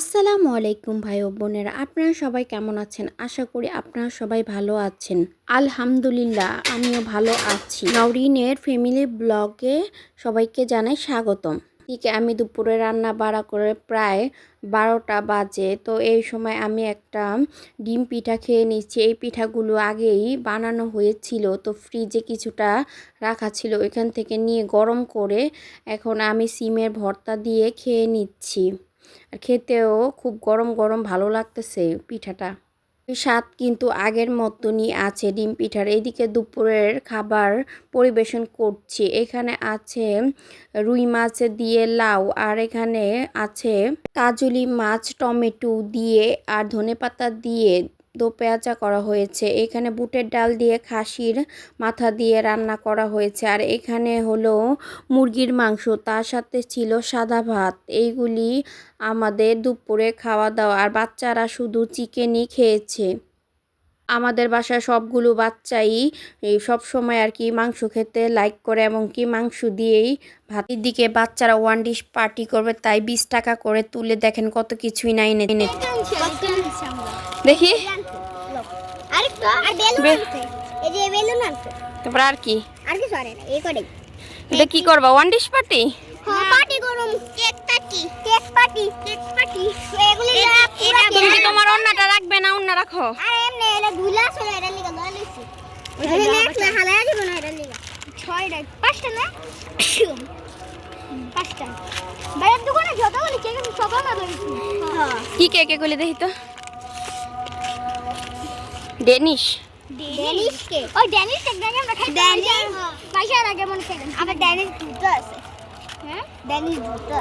আসসালামু আলাইকুম ভাই ও বোনেরা, আপনারা সবাই কেমন আছেন? আশা করি আপনারা সবাই ভালো আছেন। আলহামদুলিল্লাহ, আমিও ভালো আছি। নওরিনের ফ্যামিলি ব্লগে সবাইকে জানাই স্বাগতম। ঠিক আমি দুপুরে রান্না বাড়া করে প্রায় বারোটা বাজে, তো এই সময় আমি একটা ডিম পিঠা খেয়ে নিচ্ছি। এই পিঠাগুলো আগেই বানানো হয়েছিল, তো ফ্রিজে কিছুটা রাখা ছিল। এখান থেকে নিয়ে গরম করে এখন আমি সিমের ভর্তা দিয়ে খেয়ে নিচ্ছি। আর খেতেও খুব গরম গরম ভালো লাগতেছে পিঠাটা। স্বাদ কিন্তু আগের মতনই আছে ডিম পিঠার। এদিকে দুপুরের খাবার পরিবেশন করছি। এখানে আছে রুই মাছ দিয়ে লাউ আর এখানে আছে কাজুলি মাছ, টমেটো দিয়ে আর ধনে পাতা দিয়ে দো পেঁয়াজা করা হয়েছে। এখানে বুটের ডাল দিয়ে খাসির মাথা দিয়ে রান্না করা হয়েছে। আর এখানে হলো মুরগির মাংস তার সাথে ছিল সাদা ভাত। এইগুলি আমাদের দুপুরে খাওয়া দাওয়া। আর বাচ্চারা শুধু চিকেনই খেয়েছে। আমাদের বাসায় সবগুলো বাচ্চাই সব সময় আর কি মাংস খেতে লাইক করে এবং কি মাংস দিয়েই ভাতের দিকে বাচ্চারা ওয়ান ডিশ পার্টি করবে তাই বিশ টাকা করে তুলে দেখেন কত কিছুই নাই এনে দেখি। আরেকটু আর বেলুন আনছে। এই যে বেলুন আনছে। তারপর আর কি? আর কিছু আনে না এই এটা কি করবা ওয়ান ডিশ পার্টি হ্যাঁ পার্টি করুম। Cake party cake party cake party এগুলি পুরা তুমি কি তোমার অন্যটা রাখবে না অন্য রাখো। আর এমনি এটা ধুলা এটা লিগা লয় লইছি এখানে একটা হালায়া দিব না এটা লিগা ছয়টা পাঁচটা না? পাঁচটা। বাইরের দোকানে যতগুলি কেক আছে সব আমরা লইছি হ্যাঁ কি কেক এগুলি দেখি তো? ডেনিশ ডেনিশ কে ওই ডেনিশ কেক নাকি আমরা খাইতে ড্যানিশ পয়সার আগে মনে করেন আবার ডেনিশ দুটো আছে। হ্যাঁ? ডেনিশ দুটো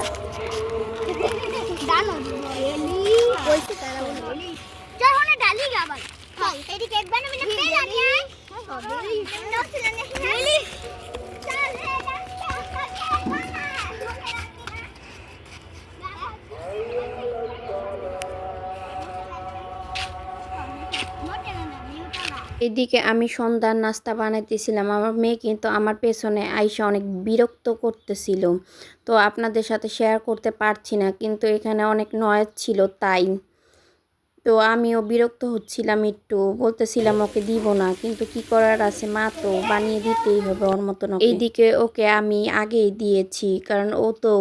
দানো এলি কইছে তারা বলি চল হনে ডালি এদিকে আমি সন্ধ্যার নাস্তা বানাইতেছিলাম। আমার মেয়ে কিন্তু আমার পেছনে আইসা অনেক বিরক্ত করতেছিল। তো আপনাদের সাথে শেয়ার করতে পারছি না, কিন্তু এখানে অনেক নয়েজ ছিল, তাই। তো আমিও বিরক্ত হচ্ছিলাম একটু। বলতেছিলাম ওকে দিব না, কিন্তু কি করার আছে? মা তো বানিয়ে দিতেই হবে ওর মতন। এইদিকে ওকে আমি আগেই দিয়েছি, কারণ ও তো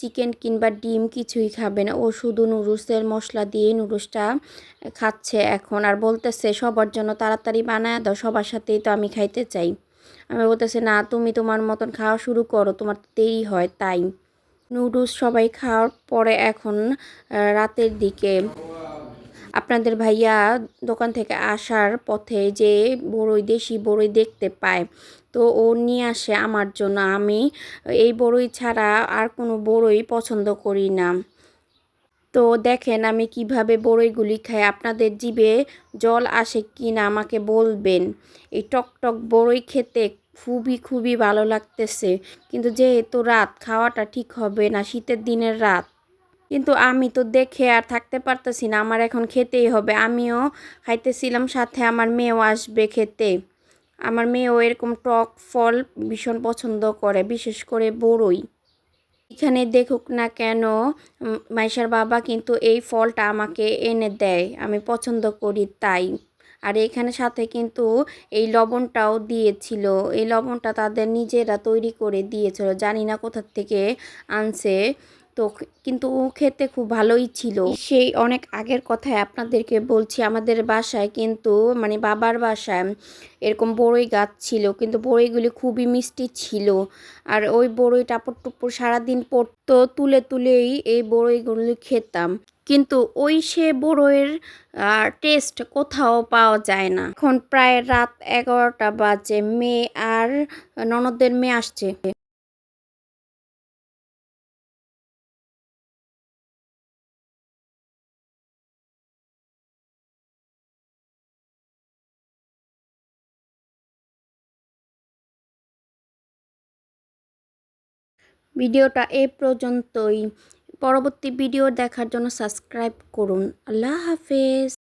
চিকেন কিংবা ডিম কিছুই খাবে না। ও শুধু নুডলসের মশলা দিয়ে নুডলসটা খাচ্ছে এখন আর বলতেছে, সবার জন্য তাড়াতাড়ি বানায় দাও, সবার সাথেই তো আমি খাইতে চাই। আমি বলতেছে, না, তুমি তোমার মতন খাওয়া শুরু করো, তোমার দেরি হয়, তাই। নুডলস সবাই খাওয়ার পরে এখন রাতের দিকে আপনাদের ভাইয়া দোকান থেকে আসার পথে যে বড়ই দেশি, বড়ই দেখতে পায়। তো ও নিয়ে আসে আমার জন্য। আমি এই বড়ই ছাড়া আর কোনো বড়ই পছন্দ করি না। তো দেখেন আমি কীভাবে বড়ইগুলি খাই। আপনাদের জিভে জল আসে কি না আমাকে বলবেন। এই টক টক বড়ই খেতে খুবই খুবই ভালো লাগতেছে। কিন্তু যেহেতু রাত, খাওয়াটা ঠিক হবে না, শীতের দিনের রাত। কিন্তু আমি তো দেখে আর থাকতে পারতেছি না। আমার এখন খেতেই হবে। আমিও খাইতেছিলাম সাথে আমার মেয়েও আসবে খেতে। আমার মেয়েও এরকম টক ফল ভীষণ পছন্দ করে, বিশেষ করে বড়ই। এখানে দেখুক না কেন মাইশার বাবা কিন্তু এই ফলটা আমাকে এনে দেয়। আমি পছন্দ করি তাই। আর এখানে সাথে কিন্তু এই লবণটাও দিয়েছিল। এই লবণটা তাদের নিজেরা তৈরি করে দিয়েছিল। জানি না কোথা থেকে আনছে। তো কিন্তু ও খেতে খুব ভালোই ছিল। সেই অনেক আগের কথায় আপনাদেরকে বলছি, আমাদের বাসায় কিন্তু মানে বাবার বাসায় এরকম বড়ই গাছ ছিল, কিন্তু বড়ইগুলি খুবই মিষ্টি ছিল। আর ওই বড়ই টাপড় টুপুর সারাদিন পড়তো, তুলে তুলেই এই বড়ইগুলি খেতাম। কিন্তু ওই সে বড়ইয়ের টেস্ট কোথাও পাওয়া যায় না। এখন প্রায় রাত এগারোটা বাজে, মেয়ে আর ননদের মেয়ে আসছে। ভিডিওটা এ পর্যন্তই। পরবর্তী ভিডিও দেখার জন্য সাবস্ক্রাইব করুন। আল্লাহ হাফেজ।